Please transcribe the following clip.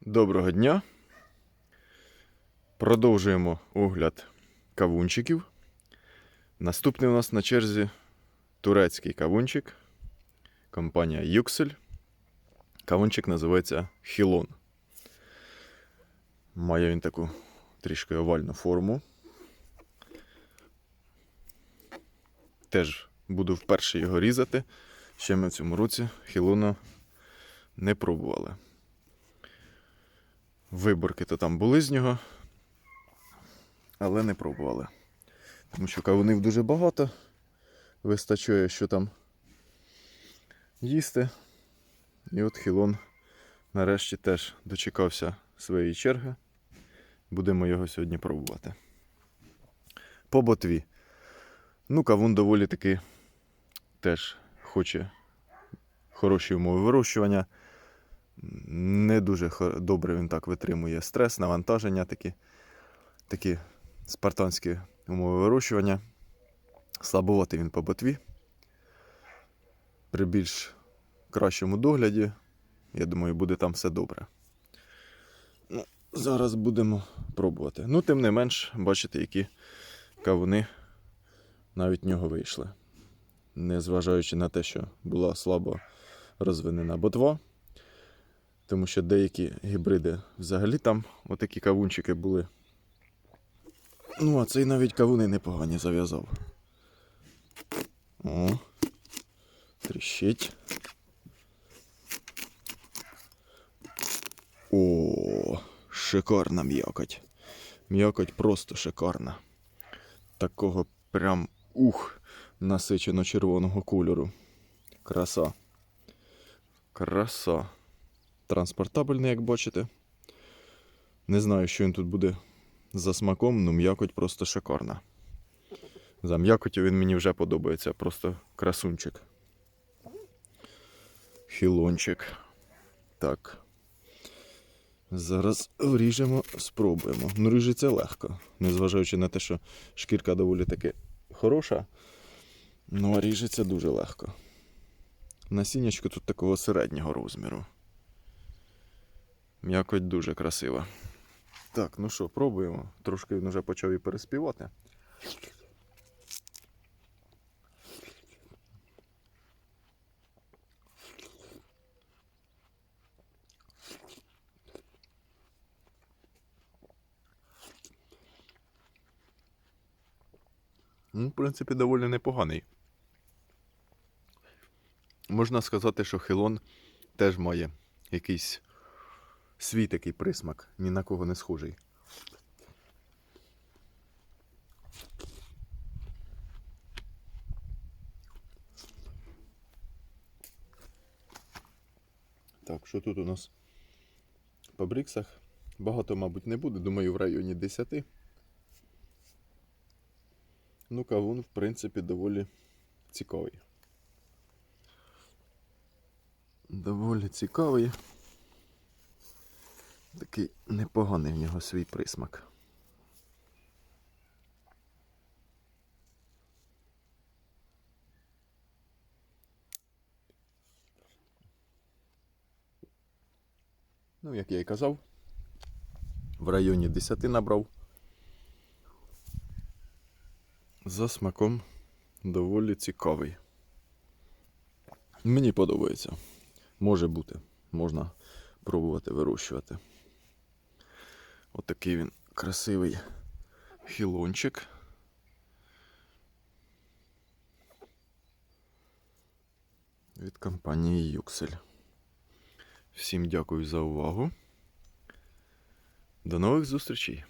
Доброго дня. Продовжуємо огляд кавунчиків. Наступний у нас на черзі турецький кавунчик. Компанія Юксель. Кавунчик називається Хілон. Має він таку трішки овальну форму. Теж буду вперше його різати. Ще ми в цьому році хілона не пробували. Виборки то там були з нього, але не пробували. Тому що кавунів дуже багато. Вистачає, що там їсти. І от хілон нарешті теж дочекався своєї черги. Будемо його сьогодні пробувати. По ботві. Ну, кавун доволі таки теж хоче хороші умови вирощування. Не дуже добре він так витримує стрес, навантаження такі, такі спартанські умови вирощування. Слабоватий він по ботві. При більш кращому догляді, я думаю, буде там все добре. Ну, зараз будемо пробувати. Ну, тим не менш, бачите, які кавуни навіть в нього вийшли. Незважаючи на те, що була слабо розвинена ботва. Тому що деякі гібриди взагалі там отакі кавунчики були. Ну, а цей навіть кавуни непогані зав'язав. О, тріщить. О, шикарна м'якоть. М'якоть просто шикарна. Такого прям ух, насичено червоного кольору. Краса. Краса транспортабельний, як бачите. Не знаю, що він тут буде за смаком, але м'якоть просто шикарна. За м'якотю він мені вже подобається, просто красунчик. Хілончик. Так. Зараз вріжемо, спробуємо. Ну, ріжеться легко, незважаючи на те, що шкірка доволі таки хороша. Ну, а ріжеться дуже легко. Насіннячко тут такого середнього розміру. М'якоть дуже красива. Так, ну що, пробуємо. Трошки він вже почав і переспівати. Ну, в принципі, доволі непоганий. Можна сказати, що Хелон теж має якийсь свій такий присмак, ні на кого не схожий. Так, що тут у нас по бриксах? Багато, мабуть, не буде, думаю, в районі 10. Ну, кавун, в принципі, доволі цікавий. Доволі цікавий. Такий непоганий в нього свій присмак. Ну, як я і казав, в районі 10 набрав. За смаком доволі цікавий. Мені подобається. Може бути, можна пробувати вирощувати. Отакий він красивий хілончик. Від компанії Юксель. Всім дякую за увагу. До нових зустрічей!